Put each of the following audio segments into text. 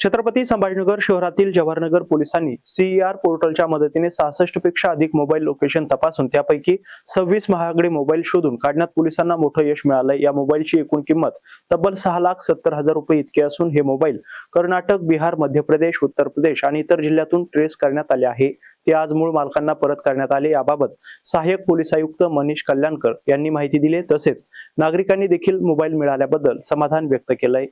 छत्रपती संभाजीनगर शहरातील जवाहरनगर पोलिसांनी सीईआर पोर्टलच्या मदतीने सहासष्टपेक्षा अधिक मोबाईल लोकेशन तपासून त्यापैकी सव्वीस महागडे मोबाईल शोधून काढण्यात पोलिसांना मोठं यश मिळालंय. या मोबाईलची एकूण किंमत तब्बल सहा लाख सत्तर हजार रुपये इतकी असून हे मोबाईल कर्नाटक बिहार मध्य प्रदेश उत्तर प्रदेश आणि इतर जिल्ह्यातून ट्रेस करण्यात आले आहे. ते आज मूळ मालकांना परत करण्यात आले. याबाबत सहाय्यक पोलीस आयुक्त मनीष कल्याणकर यांनी माहिती दिली तसेच नागरिकांनी देखील मोबाईल मिळाल्याबद्दल समाधान व्यक्त केलंय.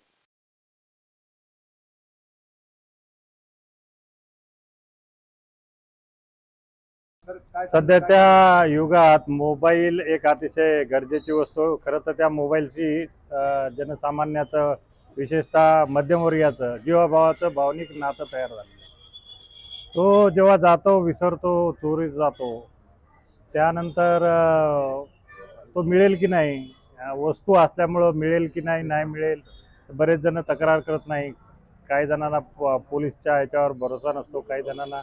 सध्याच्या युगात मोबाईल एक अतिशय गरजेची वस्तू. खरं तर त्या मोबाईलची जनसामान्याचं विशेषतः मध्यमवर्गीयाचं जीवाभावाचं भावनिक नातं तयार झालेलं तो जेव्हा जातो विसरतो चोरीस जातो त्यानंतर तो मिळेल की नाही? वस्तू असल्यामुळं मिळेल की नाही नाही मिळेल बरेच जण तक्रार करत नाही काही जणांना पोलीसच्या ह्याच्यावर भरोसा नसतो काही जणांना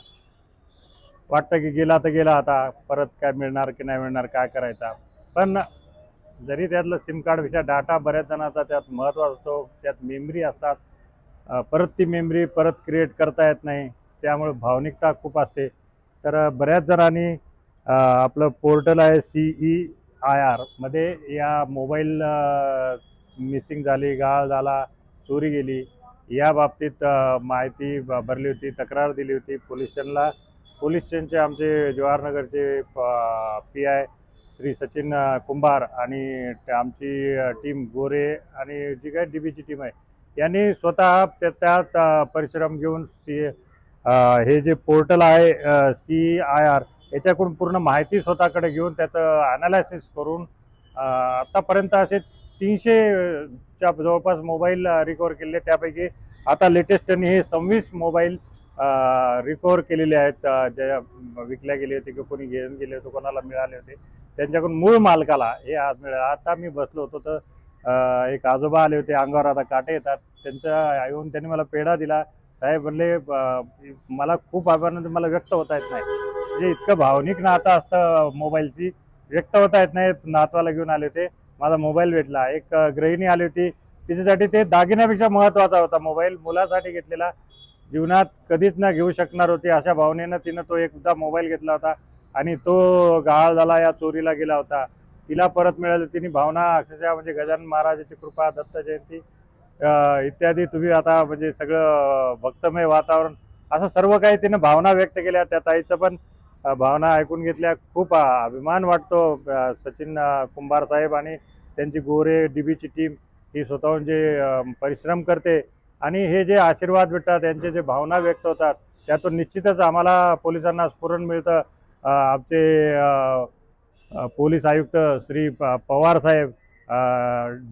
वाटतं की गेला तर गेला आता परत काय मिळणार की नाही मिळणार काय करायचा? पण जरी त्यातलं सिम कार्डपेक्षा डाटा बऱ्याच जणांचा त्यात महत्त्व असतो त्यात मेमरी असतात. परत ती मेमरी परत क्रिएट करता येत नाही. त्यामुळे भावनिकता खूप असते. तर बऱ्याच जणांनी आपलं पोर्टल आहे सी ई आय आरमध्ये या मोबाईल मिसिंग झाली गाळ झाला चोरी गेली या बाबतीत माहिती भरली होती तक्रार दिली होती पोलीस स्टेशनला पोलीस स्टेशनचे आमचे जवाहरनगरचे पी आय श्री सचिन कुंभार आणि आमची टीम गोरे आणि जी काय डी बीची टीम आहे यांनी स्वतः त्या- त्यात परिश्रम घेऊन सी हे जे पोर्टल आहे सी आय आर याच्याकडून पूर्ण माहिती स्वतःकडे घेऊन त्याचं अनालायसिस करून आत्तापर्यंत असे तीनशेच्या जवळपास मोबाईल रिकवर केले. त्यापैकी आता लेटेस्ट त्यांनी हे सव्वीस मोबाईल रिकवर केलेले आहेत ज्या विकल्या गेले होते किंवा कोणी घेऊन गेले होते कोणाला मिळाले होते त्यांच्याकडून मूळ मालकाला हे आज मिळालं. आता मी बसलो होतो तर एक आजोबा आले होते अंगावर आता काटे येतात. त्यांच्या येऊन त्यांनी मला पेढा दिला. साहेब म्हणले मला खूप आभार मला व्यक्त होता येत नाही. म्हणजे इतकं भावनिक नातं असतं मोबाईलची. व्यक्त होता येत नाही नातवाला घेऊन आले होते. माझा मोबाईल भेटला. एक गृहिणी आली होती. तिच्यासाठी ते दागिन्यापेक्षा महत्त्वाचा होता मोबाईल. मुलासाठी घेतलेला. जीवनात कधीच ना घेऊ शकणार होती अशा भावनेनं तिनं तो एकदा मोबाईल घेतला होता आणि तो गहाळ झाला या चोरीला गेला होता. तिला परत मिळालं तिने भावना अक्षरशः म्हणजे गजानन महाराजाची कृपा दत्त जयंती इत्यादी तुम्ही आता म्हणजे सगळं भक्तमय वातावरण असं सर्व काही तिनं भावना व्यक्त केल्या त्या ताईचं पण भावना ऐकून घेतल्या. खूप अभिमान वाटतो सचिन कुंभार साहेब आणि त्यांची गोरे डीबीची टीम ही स्वतःहून जे परिश्रम करते आणि हे जे आशीर्वाद भेटतात यांचे जे भावना व्यक्त होतात त्यातून निश्चितच आम्हाला पोलिसांना स्फुरण मिळतं. आमचे पोलीस आयुक्त Shri Pawar saheb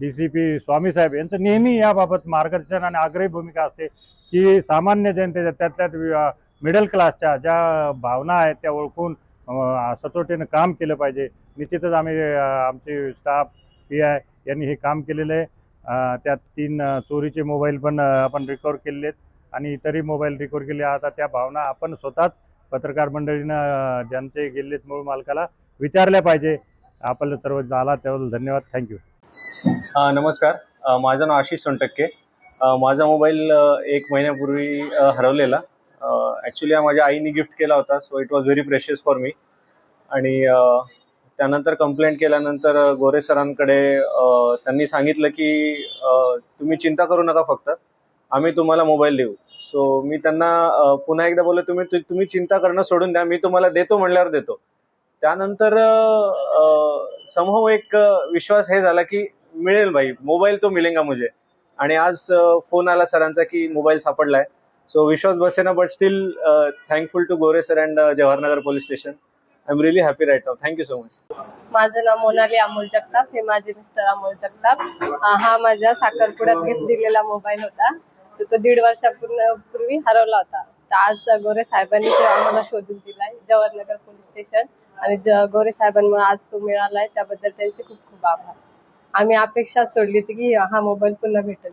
D C P Swami saheb यांचं नेहमी याबाबत मार्गदर्शन आणि आग्रही भूमिका असते की सामान्य जनतेच्या त्यात त्यात मिडल क्लासच्या ज्या भावना आहेत त्या ओळखून सचोटीनं काम केलं पाहिजे. निश्चितच आम्ही आमचे स्टाफ पी आय यांनी हे काम केलेलं आहे. त्यात तीन चोरीचे मोबाईल पण आपण रिकवर केलेले आहेत आणि इतरही मोबाईल रिकवर केले. आता त्या भावना आपण स्वतःच पत्रकार मंडळीनं ज्यांचे गेलेत मूळ मालकाला विचारल्या पाहिजे. आपल्याला सर्व झाला त्याबद्दल धन्यवाद. थँक्यू हा नमस्कार. माझं नाव आशिष सोनटक्के. माझा मोबाईल एक महिन्यापूर्वी हरवलेला. ॲक्च्युली हा माझ्या आईने गिफ्ट केला होता so it was very precious for me आणि त्यानंतर कंप्लेंट केल्यानंतर गोरे सरांकडे त्यांनी सांगितलं की तुम्ही चिंता करू नका फक्त. आम्ही तुम्हाला मोबाईल देऊ. सो मी त्यांना पुन्हा एकदा बोललो तुम्ही तुम्ही चिंता करणं सोडून द्या. मी तुम्हाला देतो म्हणल्यावर देतो. त्यानंतर समूह एक विश्वास हे झाला की मिळेल भाई. मोबाईल तो मिलेगा मुझे. आणि आज फोन आला सरांचा की मोबाईल सापडलाय. सो विश्वास बसेना but still thankful to Gore sir and Jawaharnagar police station I am really happy right now thank you so much माझं नाव मोनाली अमोल जगताप. हे माझे मिस्टर अमोल जगताप. हा माझ्या साखरपुड्यात गिफ्ट दिलेला मोबाईल होता. तर तो दीड वर्षापूर्वी पूर्वी हरवला होता. तर आज गोरे साहेबांनी तो आम्हाला शोधून दिलाय. Jawaharnagar police station. आणि गोरे साहेबांमुळे आज तो मिळालाय. त्याबद्दल त्यांचे खूप खूप आभार. आम्ही अपेक्षा सोडली होती की हा मोबाईल पुन्हा भेटेल.